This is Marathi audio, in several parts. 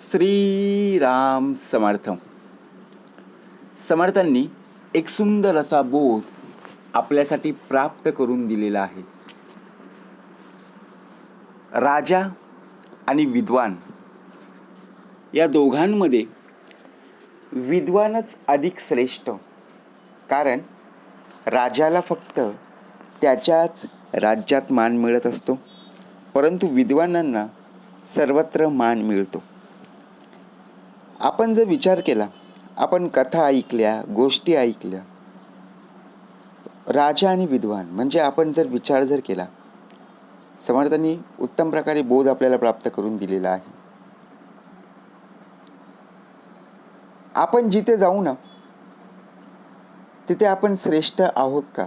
श्रीराम समर्थ समर्थांनी एक सुंदर असा बोध आपल्यासाठी प्राप्त करून दिलेला आहे. राजा आणि विद्वान या दोघांमध्ये विद्वानच अधिक श्रेष्ठ. कारण राजाला फक्त त्याच्याच राज्यात मान मिळत असतो परंतु विद्वानांना सर्वत्र मान मिळतो. आपण जर विचार केला आपण कथा ऐकल्या गोष्टी ऐकल्या राजा आणि विद्वान म्हणजे आपण जर विचार जर केला समर्थांनी उत्तम प्रकारे बोध आपल्याला प्राप्त करून दिलेला आहे. आपण जिथे जाऊ ना तिथे आपण श्रेष्ठ आहोत का?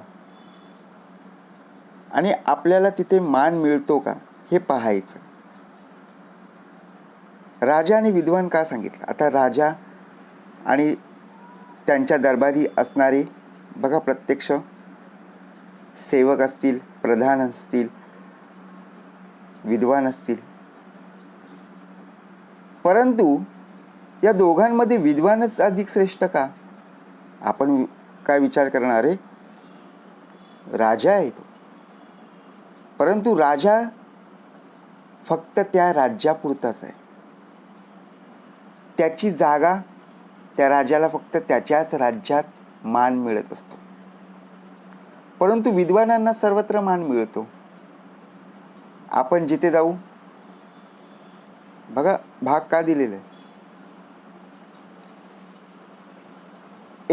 आणि आपल्याला तिथे मान मिळतो का हे पाहायचं. राजा आणि विद्वान का सांगितलं? आता राजा आणि त्यांच्या दरबारी असणारे बघा प्रत्यक्ष सेवक असतील प्रधान असतील विद्वान असतील. परंतु या दोघांमध्ये विद्वानच अधिक श्रेष्ठ का? आपण काय विचार करणार आहे? राजा आहे तो. परंतु राजा फक्त त्या राज्यापुरताच आहे. त्याची जागा त्या राजाला फक्त त्याच्याच राज्यात मान मिळत असतो. परंतु विद्वानांना सर्वत्र मान मिळतो. आपण जिथे जाऊ बघा भाग का दिलेला? आहे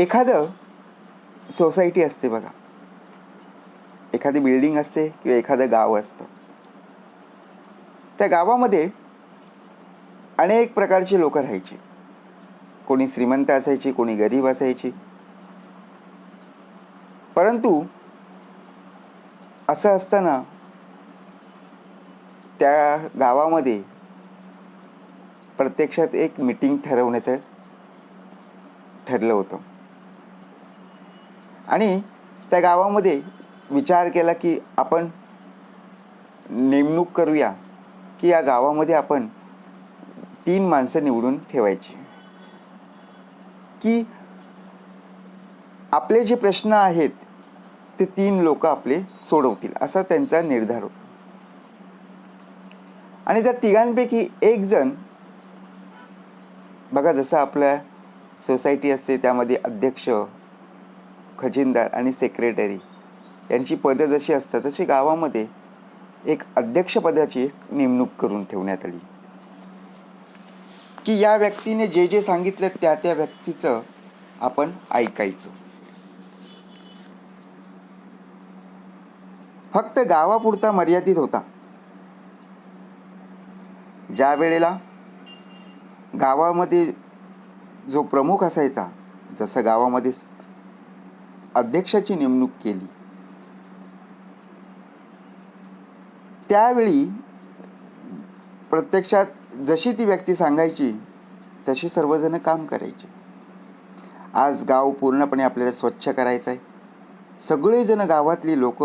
एखादं सोसायटी असते बघा. एखादी बिल्डिंग असते किंवा एखादं गाव असतं. त्या गावामध्ये अनेक प्रकारची लोक राहायची. कोणी श्रीमंत असायची कोणी गरीब असायची. परंतु असं असताना त्या गावामध्ये प्रत्यक्षात एक मीटिंग ठरवण्याचं ठरलं होतं. आणि त्या गावामध्ये विचार केला की आपण नेमणूक करूया की या गावामध्ये आपण तीन माणसं निवडून ठेवायची. की आपले जे प्रश्न आहेत ते तीन लोक आपले सोडवतील असा त्यांचा निर्धार होता. आणि त्या तिघांपैकी एक जण बघा जसं आपल्या सोसायटी असते त्यामध्ये अध्यक्ष खजिनदार आणि सेक्रेटरी यांची पदं जशी असतात तशी गावामध्ये एक अध्यक्षपदाची एक नेमणूक करून ठेवण्यात आली. की या व्यक्तीने जे जे सांगितलं त्या त्या व्यक्तीचं आपण ऐकायचं. फक्त गावापुरता मर्यादित होता. ज्या वेळेला गावामध्ये जो प्रमुख असायचा जसं गावामध्ये अध्यक्षाची नेमणूक केली. त्यावेळी प्रत्यक्षात जशी ती व्यक्ती सांगायची तशी सर्वजणं काम करायचे. आज गाव पूर्णपणे आपल्याला स्वच्छ करायचं आहे सगळेजण गावातली लोक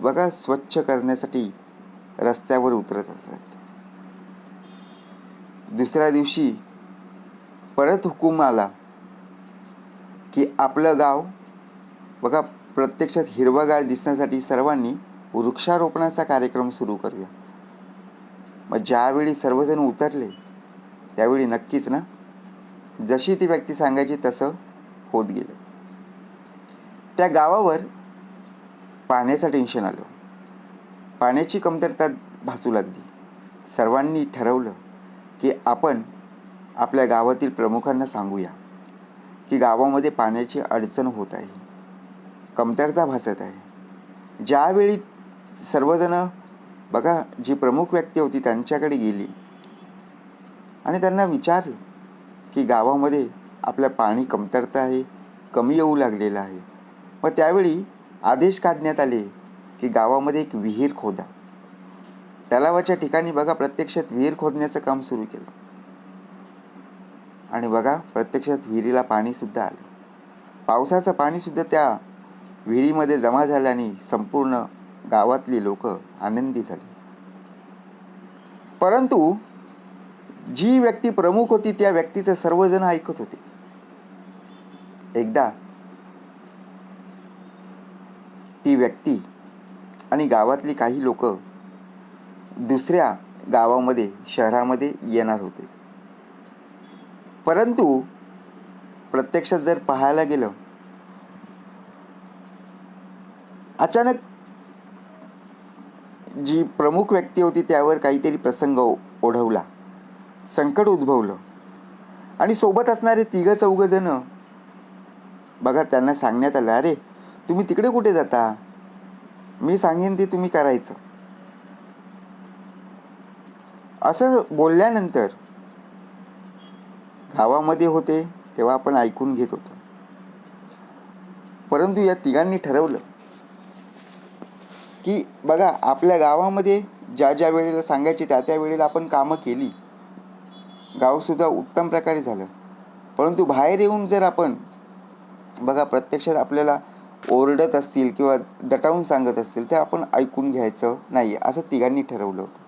बघा स्वच्छ करण्यासाठी रस्त्यावर उतरत असतात. दुसऱ्या दिवशी परत हुकूम आला की आपलं गाव बघा प्रत्यक्षात हिरवगार दिसण्यासाठी सर्वांनी वृक्षारोपणाचा कार्यक्रम सुरू करूया. मग ज्यावेळी सर्वजण उतरले त्यावेळी नक्कीच ना जशी ती व्यक्ती सांगायची तसं होत गेलं. त्या गावावर पाण्याचं टेन्शन आलं. पाण्याची कमतरता भासू लागली. सर्वांनी ठरवलं की आपण आपल्या गावातील प्रमुखांना सांगूया की गावामध्ये पाण्याची अडचण होत आहे. कमतरता भासत आहे. ज्यावेळी सर्वजणं बघा जी प्रमुख व्यक्ती होती त्यांच्याकडे गेली. आणि त्यांना विचारलं की गावामध्ये आपल्या पाणी कमतरता आहे कमी येऊ लागलेलं आहे. मग त्यावेळी आदेश काढण्यात आले की गावामध्ये एक विहीर खोदा. तलावाच्या ठिकाणी बघा प्रत्यक्षात विहीर खोदण्याचं काम सुरू केलं. आणि बघा प्रत्यक्षात विहिरीला पाणीसुद्धा आलं. पावसाचं पाणीसुद्धा त्या विहिरीमध्ये जमा झाल्याने संपूर्ण गावातली लोक आनंदी झाली. परंतु जी व्यक्ती प्रमुख होती त्या व्यक्तीचं सर्वजण ऐकत होते. एकदा ती व्यक्ती आणि गावातली काही लोक दुसऱ्या गावामध्ये शहरामध्ये येणार होते. परंतु प्रत्यक्षात जर पाहायला गेलं अचानक जी प्रमुख व्यक्ती होती त्यावर काहीतरी प्रसंग ओढवला. संकट उद्भवलं. आणि सोबत असणारे तिघं चौघ जण बघा त्यांना सांगण्यात आलं अरे तुम्ही तिकडे कुठे जाता? मी सांगेन ते तुम्ही करायचं. असं बोलल्यानंतर गावामध्ये होते तेव्हा आपण ऐकून घेत होतो. परंतु या तिघांनी ठरवलं की बघा आपल्या गावामध्ये ज्या ज्या वेळेला सांगायचे त्या त्या वेळेला आपण कामं केली. गावसुद्धा उत्तम प्रकारे झालं. परंतु बाहेर येऊन जर आपण बघा प्रत्यक्षात आपल्याला ओरडत असतील किंवा दटावून सांगत असतील तर आपण ऐकून घ्यायचं नाही असं तिघांनी ठरवलं होतं.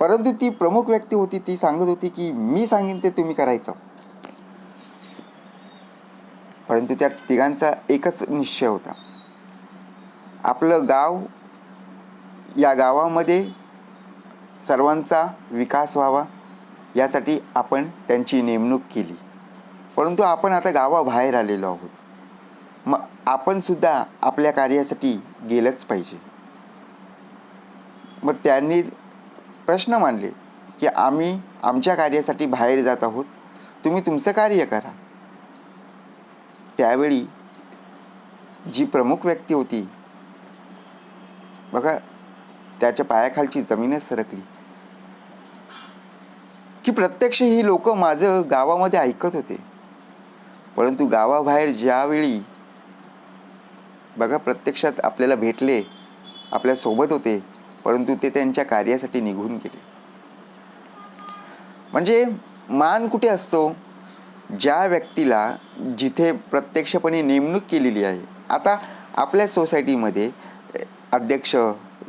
परंतु ती प्रमुख व्यक्ती होती ती सांगत होती की मी सांगेन ते तुम्ही करायचं. परंतु त्या तिघांचा एकच निश्चय होता. आपलं गाव या गावामध्ये सर्वांचा विकास व्हावा यासाठी आपण त्यांची नेमणूक केली. परंतु आपण आता गावाबाहेर आलेलो आहोत. मग आपणसुद्धा आपल्या कार्यासाठी गेलंच पाहिजे. मग त्यांनी प्रश्न मांडले की आम्ही आमच्या कार्यासाठी बाहेर जात आहोत. तुम्ही तुमचं कार्य करा. त्यावेळी जी प्रमुख व्यक्ती होती बघा त्याच्या पायाखालची जमीनच सरकली. की प्रत्यक्ष ही लोक माझं गावामध्ये ऐकत होते. परंतु गावाबाहेर ज्यावेळी बघा प्रत्यक्षात आपल्याला भेटले आपल्यासोबत होते परंतु ते त्यांच्या कार्यासाठी निघून गेले. म्हणजे मान कुठे असतो? ज्या व्यक्तीला जिथे प्रत्यक्षपणे नेमणूक केलेली आहे. आता आपल्या सोसायटीमध्ये अध्यक्ष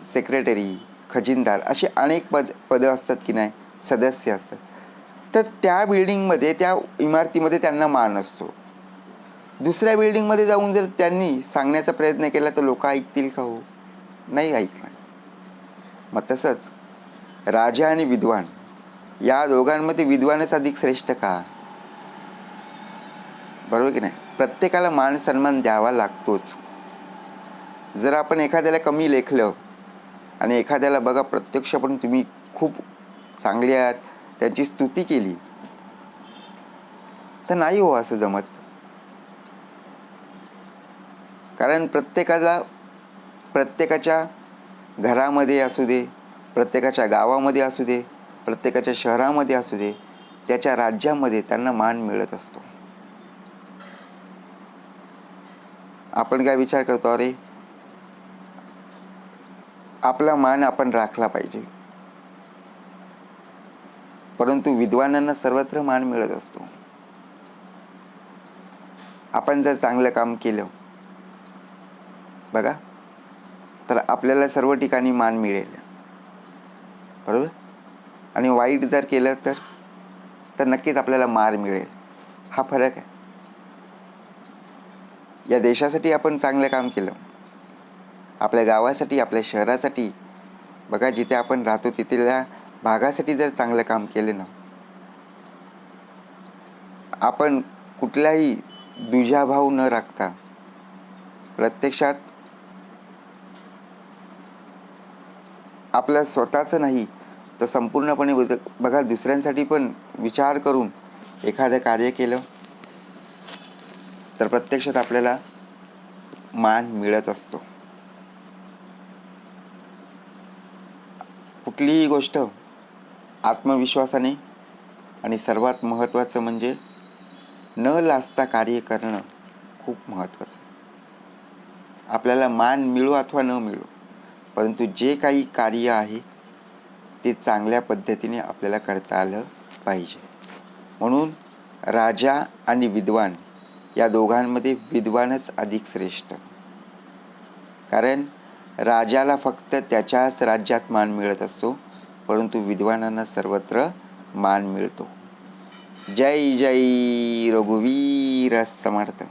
सेक्रेटरी खजिनदार असे अनेक पद पदं असतात की नाही? सदस्य असतात. तर त्या बिल्डिंगमध्ये त्या इमारतीमध्ये त्यांना मान असतो. दुसऱ्या बिल्डिंगमध्ये जाऊन जर त्यांनी सांगण्याचा प्रयत्न केला तर लोक ऐकतील का हो? नाही ऐकणार. मग तसंच राजा आणि विद्वान या दोघांमध्ये विद्वानच अधिक श्रेष्ठ का? बरोबर की नाही? प्रत्येकाला मान सन्मान द्यावा लागतोच. जर आपण एखाद्याला कमी लेखलं आणि एखाद्याला बघा प्रत्यक्ष पण तुम्ही खूप चांगले आहात त्यांची स्तुती केली तर नाही हो असं जमत. कारण प्रत्येकाला प्रत्येकाच्या घरामध्ये असू दे प्रत्येकाच्या गावामध्ये असू दे प्रत्येकाच्या शहरामध्ये असू दे त्याच्या राज्यामध्ये त्यांना मान मिळत असतो. आपण काय विचार करतो? अरे आपला मान आपण राखला पाहिजे. परंतु विद्वानांना सर्वत्र मान मिळत असतो. आपण जर चांगलं काम केलं बघा तर आपल्याला सर्व ठिकाणी मान मिळेल. बरोबर? आणि वाईट जर केलं तर तर नक्कीच आपल्याला मार मिळेल. हा फरक आहे. या देशासाठी आपण चांगलं काम केलं. आपल्या गावासाठी आपल्या शहरासाठी. बघा जिथे आपण राहतो तिथल्या भागासाठी जर चांगलं काम केलं ना आपण कुठलाही दुजाभाव न राखता प्रत्यक्षात आपलं स्वतःचं नाही तर संपूर्णपणे बघा दुसऱ्यांसाठी पण विचार करून एखादं कार्य केलं तर प्रत्यक्षात आपल्याला मान मिळत असतो. कुठलीही गोष्ट आत्मविश्वासाने आणि सर्वात महत्त्वाचं म्हणजे न लाजता कार्य करणं खूप महत्त्वाचं. आपल्याला मान मिळो अथवा न मिळो परंतु जे काही कार्य आहे ते चांगल्या पद्धतीने आपल्याला करता आलं पाहिजे. म्हणून राजा आणि विद्वान या दोघांमध्ये विद्वानच अधिक श्रेष्ठ. कारण राजाला फक्त त्याच्याच राज्यात मान मिळत असतो परंतु विद्वानांना सर्वत्र मान मिळतो. जय जय रघुवीर समर्थ